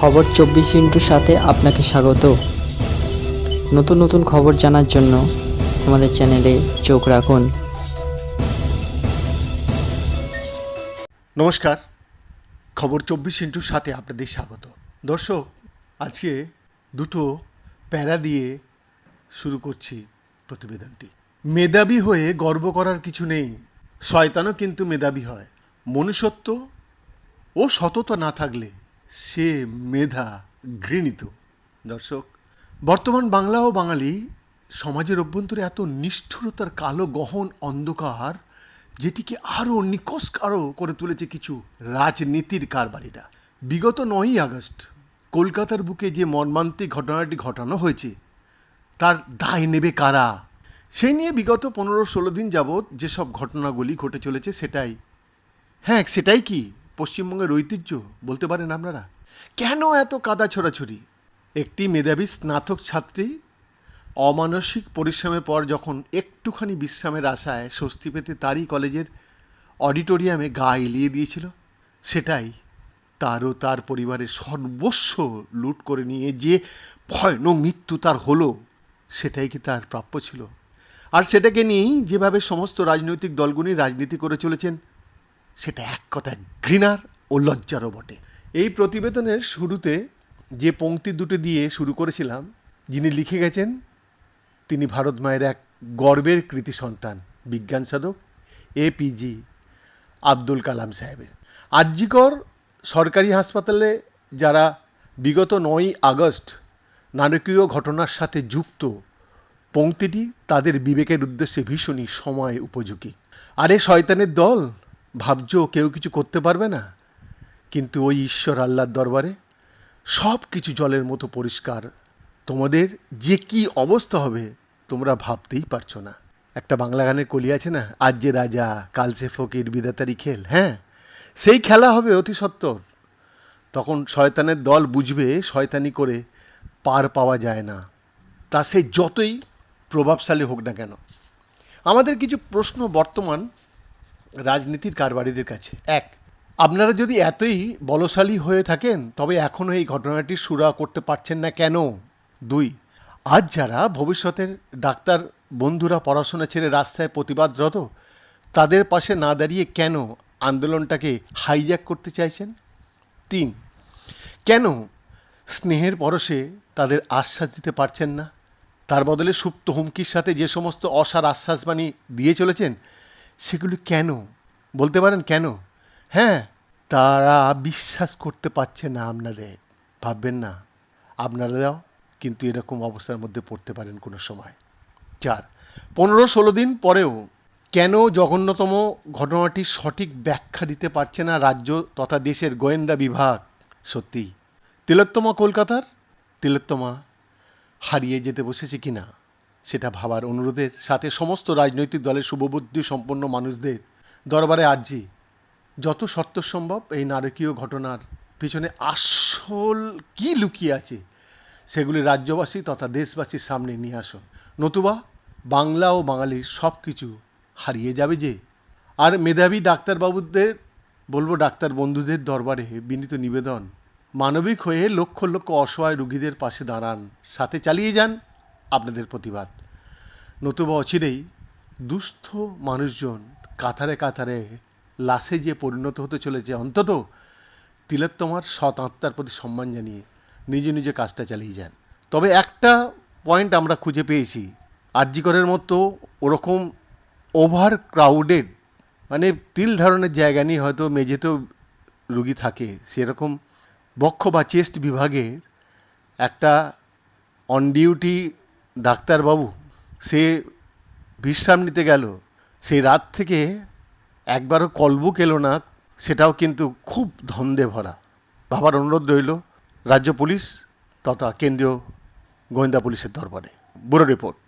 খবর চব্বিশ ইন্টুর সাথে আপনাকে স্বাগত। নতুন নতুন খবর জানার জন্য আমাদের চ্যানেলে চোখ রাখুন। নমস্কার। খবর চব্বিশ ইন্টুর সাথে আপনাদের স্বাগত। দর্শক, আজকে দুটো প্যারা দিয়ে শুরু করছি প্রতিবেদনটি। মেধাবী হয়ে গর্ব করার কিছু নেই। শয়তানও কিন্তু মেধাবী হয়। মনুষ্যত্ব ও সততা না থাকলে সে মেধা ঘৃণিত। দর্শক, বর্তমান বাংলা ও বাঙালি সমাজের অভ্যন্তরে এত নিষ্ঠুরতার কালো গহন অন্ধকার, যেটিকে আরও নিকশকারও করে তুলেছে কিছু রাজনীতির কারবারিরা। বিগত নয়ই আগস্ট, কলকাতার বুকে যে মর্মান্তিক ঘটনাটি ঘটানো হয়েছে, তার দায় নেবে কারা? সেই নিয়ে বিগত পনেরো ষোলো দিন যাবৎ যেসব ঘটনাগুলি ঘটে চলেছে সেটাই। হ্যাঁ সেটাই কি? পশ্চিমবঙ্গের ঐতিহ্য বলতে পারেন আপনারা? কেন এত কাদা ছোড়াছড়ি? একটি মেধাবী স্নাতক ছাত্রী অমানসিক পরিশ্রমের পর যখন একটুখানি বিশ্রামের আশায় স্বস্তি পেতে তারই কলেজের অডিটোরিয়ামে গা এলিয়ে দিয়েছিল, সেটাই তারও তার পরিবারের সর্বস্ব লুট করে নিয়ে যে ভয়ানক মৃত্যু তার হলো, সেটাই কি তার প্রাপ্য ছিল? আর সেটাকে নিয়েই যেভাবে সমস্ত রাজনৈতিক দলগুলি রাজনীতি করে চলেছেন সেটা এক কথায় ঘৃণার ও লজ্জারও বটে। এই প্রতিবেদনের শুরুতে যে পংক্তি দুটো দিয়ে শুরু করেছিলাম, যিনি লিখে গেছেন, তিনি ভারত মায়ের এক গর্বের কৃতি সন্তান বিজ্ঞান সাধক এপিজি আব্দুল কালাম সাহেবের আরজিকর সরকারি হাসপাতালে যারা বিগত নয়ই আগস্ট নারকীয় ঘটনার সাথে যুক্ত পংক্তিটি তাদের বিবেকের উদ্দেশ্যে ভীষণই সময় উপযোগী। আরে শয়তানের দল! ভাবছ কেউ কিছু করতে পারবে না? কিন্তু ওই ঈশ্বর আল্লাহর দরবারে সব কিছু জলের মতো পরিষ্কার। তোমাদের যে কি অবস্থা হবে তোমরা ভাবতেই পারছ না। একটা বাংলা গানের কলি আছে না? আজ যে রাজা, কাল সে ফকির বিদাতারি খেল হ্যাঁ? সেই খেলা হবে অতি সত্বর তখন শয়তানের দল বুঝবে শয়তানি করে পার পাওয়া যায় না। তা সে যতই প্রভাবশালী হোক না কেন। আমাদের কিছু প্রশ্ন বর্তমান রাজনীতির কারবারিদের কাছে। এক। আপনারা যদি এতই বলশালী হয়ে থাকেন তবে এখনও এই ঘটনাটি সুরা করতে পারছেন না কেন? দুই আজ যারা ভবিষ্যতের ডাক্তার বন্ধুরা পড়াশোনা ছেড়ে রাস্তায় প্রতিবাদরত তাদের পাশে না দাঁড়িয়ে কেন আন্দোলনটাকে হাইজ্যাক করতে চাইছেন? তিন কেন স্নেহের পরশে তাদের আশ্বাস দিতে পারছেন না? তার বদলে সুপ্ত হুমকির সাথে যে সমস্ত অসার আশ্বাসবাণী দিয়ে চলেছেন সেগুলি কেন? বলতে পারেন কেন? হ্যাঁ তারা বিশ্বাস করতে পারছে না আপনাদের। ভাববেন না। আপনারাও কিন্তু এরকম অবস্থার মধ্যে পড়তে পারেন কোনো সময়। চার, পনেরো ষোলো দিন পরেও কেন জঘন্যতম ঘটনাটির সঠিক ব্যাখ্যা দিতে পারছে না রাজ্য তথা দেশের গোয়েন্দা বিভাগ? সত্যি। তিলোত্তমা কলকাতার? তিলোত্তমা হারিয়ে যেতে বসেছে কি না সেটা ভাবার অনুরোধের সাথে সমস্ত রাজনৈতিক দলের শুভবুদ্ধি সম্পন্ন মানুষদের দরবারে আর্জি। যত সত্য সম্ভব এই নারকীয় ঘটনার পিছনে আসল কি লুকিয়ে আছে সেগুলি রাজ্যবাসী তথা দেশবাসীর সামনে নিয়ে আসুন। নতুবা বাংলা ও বাঙালির সব কিছু হারিয়ে যাবে যে। আর মেধাবী ডাক্তারবাবুদের, বলব ডাক্তার বন্ধুদের দরবারে বিনীত নিবেদন, মানবিক হয়ে লক্ষ লক্ষ অসহায় রুগীদের পাশে দাঁড়ান, সাথে চালিয়ে যান আপনাদের প্রতিবাদ। নতুবা অচিরেই দুস্থ মানুষজন কাতারে কাতারে লাশে যে পরিণত হতে চলেছে, অন্তত তিলোত্তমার সৎ আত্মার প্রতি সম্মান জানিয়ে নিজ নিজে কাজটা চালিয়ে যান। তবে একটা পয়েন্ট আমরা খুঁজে পেয়েছি, আরজিকরের মতো ওরকম ওভার ক্রাউডেড মানে তিল ধারণের জায়গা নিয়ে হয়তো মেঝেতেও রুগী থাকে, সেরকম বক্ষ বা চেস্ট বিভাগের একটা অন ডিউটি ডাক্তারবাবু সে বিশ্রাম নিতে গেল। সেই রাত থেকে একবারও কলবুক এলো না, সেটাও কিন্তু খুব ধন্দে ভরা। বাবার অনুরোধ রইল, রাজ্য পুলিশ তথা কেন্দ্রীয় গোয়েন্দা পুলিশের দরবারে। Bureau report.